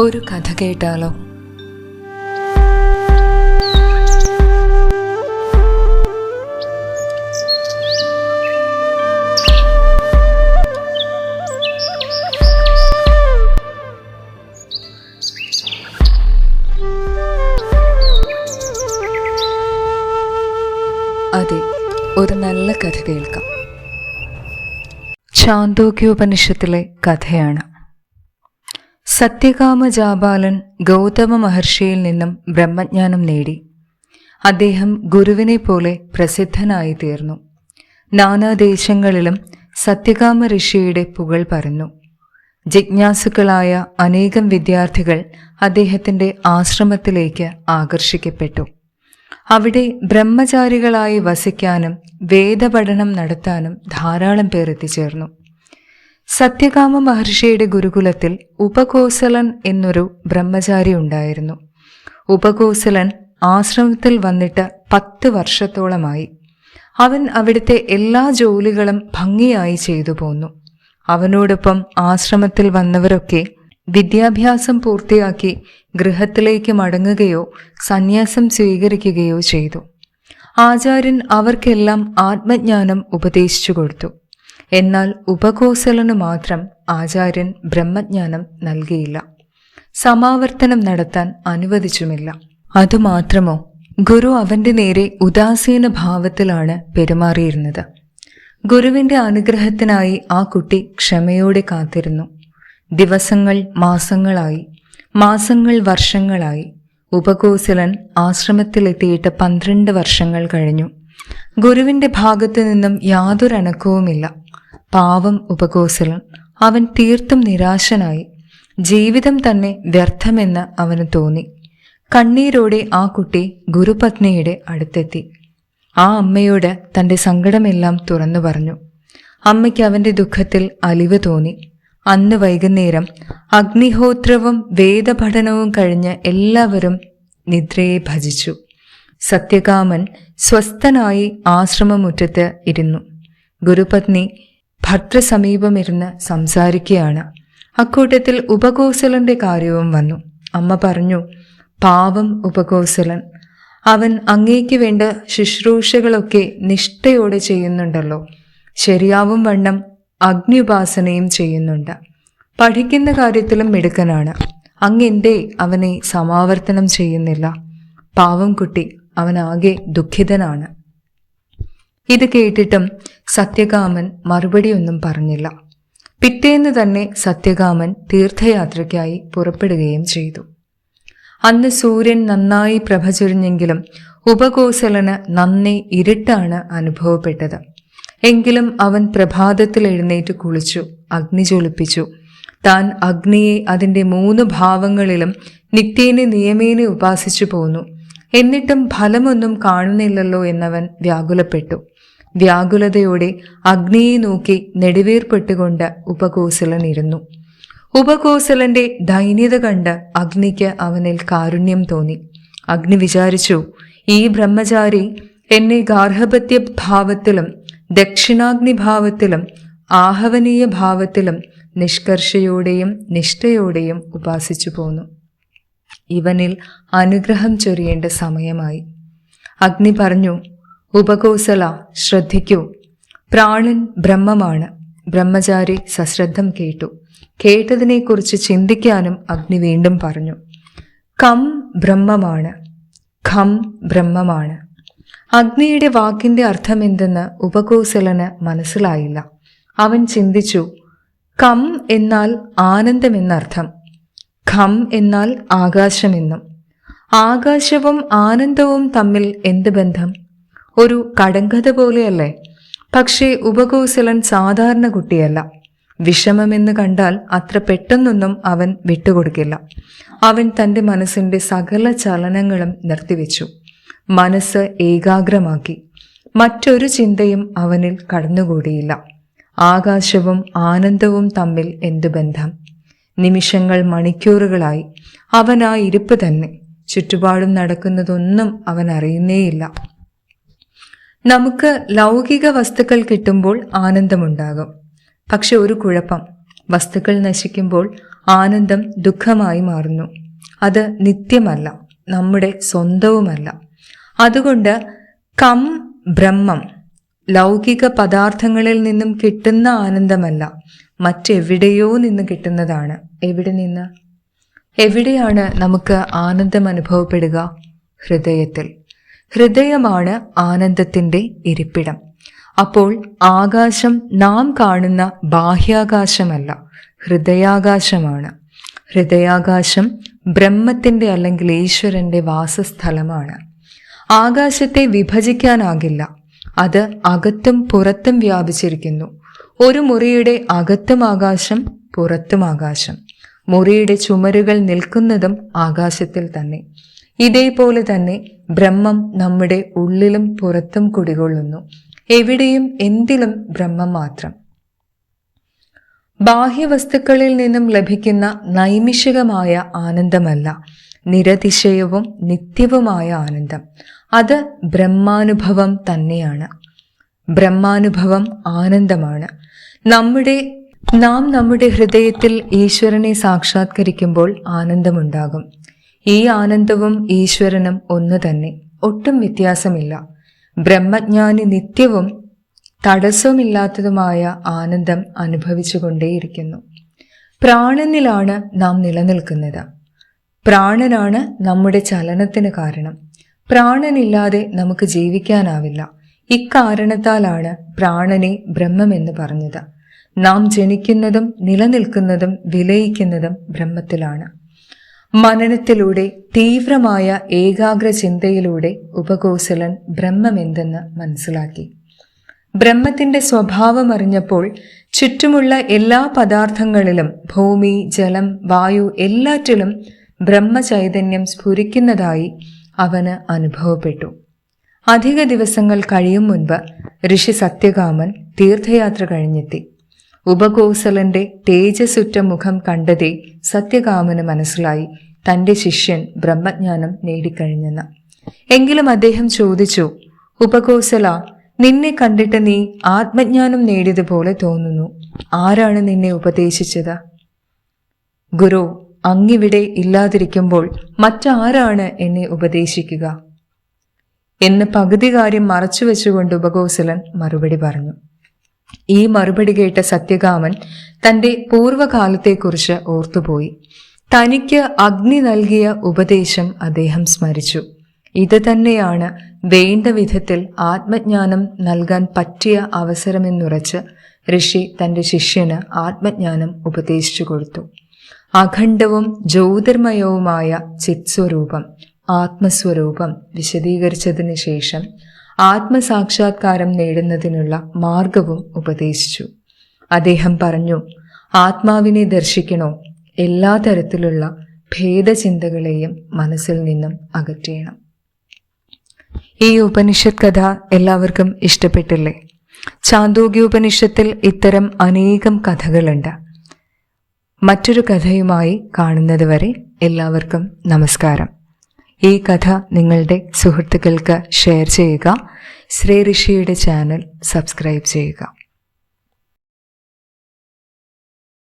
ഒരു കഥ കേട്ടാലോ? അതെ ഒരു നല്ല കഥ കേൾക്കാം. ചാന്തോക്യോപനിഷത്തിലെ കഥയാണ്. സത്യകാമ ജാബാലൻ ഗൗതമ മഹർഷിയിൽ നിന്നും ബ്രഹ്മജ്ഞാനം നേടി. അദ്ദേഹം ഗുരുവിനെ പോലെ പ്രസിദ്ധനായി തീർന്നു. നാനാദേശങ്ങളിലും സത്യകാമ ഋഷിയുടെ പുകഴ് പറഞ്ഞു ജിജ്ഞാസുക്കളായ അനേകം വിദ്യാർത്ഥികൾ അദ്ദേഹത്തിന്റെ ആശ്രമത്തിലേക്ക് ആകർഷിക്കപ്പെട്ടു. അവിടെ ബ്രഹ്മചാരികളായി വസിക്കാനും വേദപഠനം നടത്താനും ധാരാളം പേർ എത്തിച്ചേർന്നു. സത്യകാമ മഹർഷിയുടെ ഗുരുകുലത്തിൽ ഉപകോസലൻ എന്നൊരു ബ്രഹ്മചാരി ഉണ്ടായിരുന്നു. ഉപകോസലൻ ആശ്രമത്തിൽ വന്നിട്ട് പത്ത് വർഷത്തോളമായി. അവൻ അവിടുത്തെ എല്ലാ ജോലികളും ഭംഗിയായി ചെയ്തു പോന്നു. അവനോടൊപ്പം ആശ്രമത്തിൽ വന്നവരൊക്കെ വിദ്യാഭ്യാസം പൂർത്തിയാക്കി ഗൃഹത്തിലേക്ക് മടങ്ങുകയോ സന്യാസം സ്വീകരിക്കുകയോ ചെയ്തു. ആചാര്യൻ അവർക്കെല്ലാം ആത്മജ്ഞാനം ഉപദേശിച്ചു കൊടുത്തു. എന്നാൽ ഉപകോസലന് മാത്രം ആചാര്യൻ ബ്രഹ്മജ്ഞാനം നൽകിയില്ല. സമാവർത്തനം നടത്താൻ അനുവദിച്ചുമില്ല. അതുമാത്രമോ ഗുരു അവന്റെ നേരെ ഉദാസീന ഭാവത്തിലാണ് പെരുമാറിയിരുന്നത്. ഗുരുവിന്റെ അനുഗ്രഹത്തിനായി ആ കുട്ടി ക്ഷമയോടെ കാത്തിരുന്നു. ദിവസങ്ങൾ മാസങ്ങളായി. മാസങ്ങൾ വർഷങ്ങളായി. ഉപകോസലൻ ആശ്രമത്തിലെത്തിയിട്ട് പന്ത്രണ്ട് വർഷങ്ങൾ കഴിഞ്ഞു. ഗുരുവിന്റെ ഭാഗത്തു നിന്നും യാതൊരു അനക്കവുമില്ല പാവം ഉപകോസലൻ അവൻ തീർത്തും നിരാശനായി. ജീവിതം തന്നെ വ്യർത്ഥമെന്ന് അവന് തോന്നി. കണ്ണീരോടെ ആ കുട്ടി ഗുരുപത്നിയുടെ അടുത്തെത്തി. ആ അമ്മയോട് തന്റെ സങ്കടമെല്ലാം തുറന്നു പറഞ്ഞു. അമ്മയ്ക്ക് അവന്റെ ദുഃഖത്തിൽ അലിവ് തോന്നി. അന്ന് വൈകുന്നേരം അഗ്നിഹോത്രവും വേദപഠനവും കഴിഞ്ഞ് എല്ലാവരും നിദ്രയെ ഭജിച്ചു. സത്യകാമൻ സ്വസ്ഥനായി ആശ്രമമുറ്റത്ത് ഇരുന്നു. ഗുരുപത്നി ഭർത്തൃസമീപമിരുന്ന് സംസാരിക്കുകയാണ് അക്കൂട്ടത്തിൽ ഉപകോസലന്റെ കാര്യവും വന്നു. അമ്മ പറഞ്ഞു പാവം ഉപകോസലൻ. അവൻ അങ്ങേക്ക് വേണ്ട ശുശ്രൂഷകളൊക്കെ നിഷ്ഠയോടെ ചെയ്യുന്നുണ്ടല്ലോ. ശരിയാവും വണ്ണം അഗ്നിഉപാസനയും ചെയ്യുന്നുണ്ട്. പഠിക്കുന്ന കാര്യത്തിലും മിടുക്കനാണ്. അങ്ങെന്തേ അവനെ സമാവർത്തനം ചെയ്യുന്നില്ല. പാവം കുട്ടി അവനാകെ ദുഃഖിതനാണ്. ഇത് കേട്ടിട്ടും സത്യകാമൻ മറുപടിയൊന്നും പറഞ്ഞില്ല. പിറ്റേന്ന് തന്നെ സത്യകാമൻ തീർത്ഥയാത്രയ്ക്കായി പുറപ്പെടുകയും ചെയ്തു. അന്ന് സൂര്യൻ നന്നായി പ്രഭ ചൊരിഞ്ഞെങ്കിലും ഉപകോസലന് നന്നേ ഇരുട്ടാണ് അനുഭവപ്പെട്ടത്. എങ്കിലും അവൻ പ്രഭാതത്തിൽ എഴുന്നേറ്റ് കുളിച്ചു അഗ്നി ജ്വലിപ്പിച്ചു. താൻ അഗ്നിയെ അതിന്റെ മൂന്ന് ഭാവങ്ങളിലും നിത്യേനെ നിയമേനെ ഉപാസിച്ചു പോന്നു. എന്നിട്ടും ഫലമൊന്നും കാണുന്നില്ലല്ലോ എന്നവൻ വ്യാകുലപ്പെട്ടു. വ്യാകുലതയോടെ അഗ്നിയെ നോക്കി നെടുവേർപ്പെട്ടുകൊണ്ട് ഉപകോസലൻ ഇരുന്നു. ഉപകോസലന്റെ ദൈന്യത കണ്ട് അഗ്നിക്ക് അവനിൽ കാരുണ്യം തോന്നി. അഗ്നി വിചാരിച്ചു ഈ ബ്രഹ്മചാരി എന്നെ ഗാർഹപത്യ ഭാവത്തിലും ദക്ഷിണാഗ്നി ഭാവത്തിലും ആഹവനീയ ഭാവത്തിലും നിഷ്കർഷയോടെയും നിഷ്ഠയോടെയും ഉപാസിച്ചു പോന്നു. ഇവനിൽ അനുഗ്രഹം ചൊരിയേണ്ട സമയമായി. അഗ്നി പറഞ്ഞു ഉപകോസല ശ്രദ്ധിക്കൂ. പ്രാണൻ ബ്രഹ്മമാണ്. ബ്രഹ്മചാരി സശ്രദ്ധം കേട്ടു. കേട്ടതിനെക്കുറിച്ച് ചിന്തിക്കാനും അഗ്നി വീണ്ടും പറഞ്ഞു കം ബ്രഹ്മമാണ്. ഖം ബ്രഹ്മമാണ്. അഗ്നിയുടെ വാക്കിന്റെ അർത്ഥം എന്തെന്ന് ഉപകോസലന് മനസ്സിലായില്ല. അവൻ ചിന്തിച്ചു കം എന്നാൽ ആനന്ദമെന്നർത്ഥം. ഖം എന്നാൽ ആകാശമെന്നും. ആകാശവും ആനന്ദവും തമ്മിൽ എന്ത് ബന്ധം? ഒരു കടങ്കഥ പോലെയല്ലേ. പക്ഷേ ഉപകോസലൻ സാധാരണ കുട്ടിയല്ല. വിഷമമെന്ന് കണ്ടാൽ അത്ര പെട്ടെന്നൊന്നും അവൻ വിട്ടുകൊടുക്കില്ല. അവൻ തന്റെ മനസ്സിന്റെ സകല ചലനങ്ങളും നിർത്തിവെച്ചു. മനസ്സ് ഏകാഗ്രമാക്കി. മറ്റൊരു ചിന്തയും അവനിൽ കടന്നുകൂടിയില്ല. ആകാശവും ആനന്ദവും തമ്മിൽ എന്തു ബന്ധം? നിമിഷങ്ങൾ മണിക്കൂറുകളായി അവൻ ആ ഇരിപ്പ് തന്നെ. ചുറ്റുപാടും നടക്കുന്നതൊന്നും അവൻ അറിയുന്നേയില്ല. നമുക്ക് ലൗകിക വസ്തുക്കൾ കിട്ടുമ്പോൾ ആനന്ദമുണ്ടാകും. പക്ഷെ ഒരു കുഴപ്പം. വസ്തുക്കൾ നശിക്കുമ്പോൾ ആനന്ദം ദുഃഖമായി മാറുന്നു. അത് നിത്യമല്ല നമ്മുടെ സ്വന്തവുമല്ല. അതുകൊണ്ട് കം ബ്രഹ്മം ലൗകിക പദാർത്ഥങ്ങളിൽ നിന്നും കിട്ടുന്ന ആനന്ദമല്ല മറ്റെവിടെയോ നിന്ന് കിട്ടുന്നതാണ്. എവിടെ നിന്ന്? എവിടെയാണ് നമുക്ക് ആനന്ദം അനുഭവപ്പെടുക? ഹൃദയത്തിൽ. ഹൃദയമാണ് ആനന്ദത്തിന്റെ ഇരിപ്പിടം. അപ്പോൾ ആകാശം നാം കാണുന്ന ബാഹ്യാകാശമല്ല ഹൃദയാകാശമാണ്. ഹൃദയാകാശം ബ്രഹ്മത്തിന്റെ അല്ലെങ്കിൽ ഈശ്വരന്റെ വാസസ്ഥലമാണ്. ആകാശത്തെ വിഭജിക്കാനാകില്ല. അത് അകത്തും പുറത്തും വ്യാപിച്ചിരിക്കുന്നു. ഒരു മുറിയുടെ അകത്തും ആകാശം പുറത്തും ആകാശം. മുറിയുടെ ചുമരുകൾ നിൽക്കുന്നതും ആകാശത്തിൽ തന്നെ. ഇതേപോലെ തന്നെ ബ്രഹ്മം നമ്മുടെ ഉള്ളിലും പുറത്തും കുടികൊള്ളുന്നു. എവിടെയും എന്തിലും ബ്രഹ്മം മാത്രം. ബാഹ്യവസ്തുക്കളിൽ നിന്നും ലഭിക്കുന്ന നൈമിഷികമായ ആനന്ദമല്ല നിരതിശയവും നിത്യവുമായ ആനന്ദം. അത് ബ്രഹ്മാനുഭവം തന്നെയാണ്. ബ്രഹ്മാനുഭവം ആനന്ദമാണ്. നമ്മുടെ നാം നമ്മുടെ ഹൃദയത്തിൽ ഈശ്വരനെ സാക്ഷാത്കരിക്കുമ്പോൾ ആനന്ദമുണ്ടാകും. ഈ ആനന്ദവും ഈശ്വരനും ഒന്ന് തന്നെ. ഒട്ടും വ്യത്യാസമില്ല. ബ്രഹ്മജ്ഞാനി നിത്യവും തടസ്സമില്ലാത്തതുമായ ആനന്ദം അനുഭവിച്ചുകൊണ്ടേയിരിക്കുന്നു. പ്രാണനിലാണ് നാം നിലനിൽക്കുന്നത്. പ്രാണനാണ് നമ്മുടെ ചലനത്തിന് കാരണം. പ്രാണനില്ലാതെ നമുക്ക് ജീവിക്കാനാവില്ല. ഇക്കാരണത്താലാണ് പ്രാണനെ ബ്രഹ്മമെന്ന് പറഞ്ഞത്. നാം ജനിക്കുന്നതും നിലനിൽക്കുന്നതും വിലയിക്കുന്നതും ബ്രഹ്മത്തിലാണ്. മനനത്തിലൂടെ തീവ്രമായ ഏകാഗ്ര ചിന്തയിലൂടെ ഉപകോസലൻ ബ്രഹ്മമെന്തെന്ന് മനസ്സിലാക്കി. ബ്രഹ്മത്തിന്റെ സ്വഭാവം അറിഞ്ഞപ്പോൾ ചുറ്റുമുള്ള എല്ലാ പദാർത്ഥങ്ങളിലും ഭൂമി ജലം വായു എല്ലാറ്റിലും ബ്രഹ്മചൈതന്യം സ്ഫുരിക്കുന്നതായി അവന് അനുഭവപ്പെട്ടു. അധിക ദിവസങ്ങൾ കഴിയും മുൻപ് ഋഷി സത്യകാമൻ തീർത്ഥയാത്ര കഴിഞ്ഞെത്തി. ഉപകോസലന്റെ തേജസുറ്റ മുഖം കണ്ടതേ സത്യകാമന് മനസ്സിലായി തന്റെ ശിഷ്യൻ ബ്രഹ്മജ്ഞാനം നേടിക്കഴിഞ്ഞെന്ന്. എങ്കിലും അദ്ദേഹം ചോദിച്ചു ഉപകോസല നിന്നെ കണ്ടിട്ട് നീ ആത്മജ്ഞാനം നേടിയതുപോലെ തോന്നുന്നു. ആരാണ് നിന്നെ ഉപദേശിച്ചത്? ഗുരു അങ്ങിവിടെ ഇല്ലാതിരിക്കുമ്പോൾ മറ്റാരാണ് എന്നെ ഉപദേശിക്കുക? എന്ന് പകുതി കാര്യം മറച്ചു വെച്ചുകൊണ്ട് ഉപകോസലൻ മറുപടി പറഞ്ഞു. ഈ മറുപടി കേട്ട സത്യകാമൻ തന്റെ പൂർവകാലത്തെക്കുറിച്ച് ഓർത്തുപോയി. തനിക്ക് അഗ്നി നൽകിയ ഉപദേശം അദ്ദേഹം സ്മരിച്ചു. ഇത് തന്നെയാണ് വേണ്ട വിധത്തിൽ ആത്മജ്ഞാനം നൽകാൻ പറ്റിയ അവസരമെന്നുറച്ച് ഋഷി തന്റെ ശിഷ്യന് ആത്മജ്ഞാനം ഉപദേശിച്ചു കൊടുത്തു. അഖണ്ഡവും ജ്യോതിർമയവുമായ ചിത്സ്വരൂപം ആത്മസ്വരൂപം വിശദീകരിച്ചതിന് ശേഷം ആത്മസാക്ഷാത്കാരം നേടുന്നതിനുള്ള മാർഗവും ഉപദേശിച്ചു. അദ്ദേഹം പറഞ്ഞു ആത്മാവിനെ ദർശിക്കണോ? എല്ലാ തരത്തിലുള്ള ഭേദചിന്തകളെയും മനസ്സിൽ നിന്നും അകറ്റേണം. ഈ ഉപനിഷത്ത് കഥ എല്ലാവർക്കും ഇഷ്ടപ്പെട്ടില്ലേ? ചാന്തോഗ്യോപനിഷത്തിൽ ഇത്തരം അനേകം കഥകളുണ്ട്. മറ്റൊരു കഥയുമായി കാണുന്നത് വരെ എല്ലാവർക്കും നമസ്കാരം. ഈ കഥ നിങ്ങളുടെ സുഹൃത്തുക്കൾക്ക് ഷെയർ ചെയ്യുക ശ്രീ ഋഷിയുടെ ചാനൽ സബ്സ്ക്രൈബ് ചെയ്യുക.